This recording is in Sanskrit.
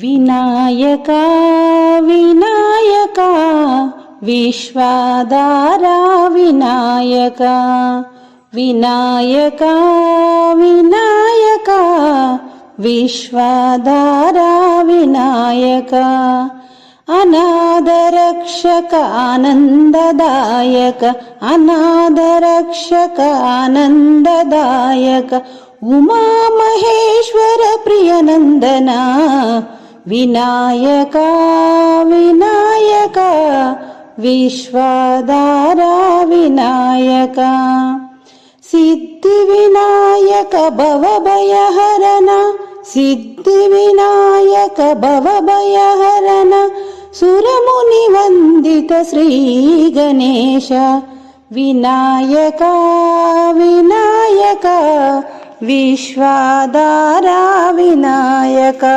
विनायका विनायका विश्वादारा विनायका विनायका विनायका विश्वादारा विनायका अनादरक्षक आनन्ददायक अनादरक्षक आनन्ददायक उमामहेश्वर प्रियनन्दना विनायका विनायका विश्वादारा विनायका। सिद्धिविनायक भवभयहरन सिद्धिविनायक भवभयहरन सुरमुनिवन्दित श्रीगणेश विनायका विनायका विश्वादारा विनायका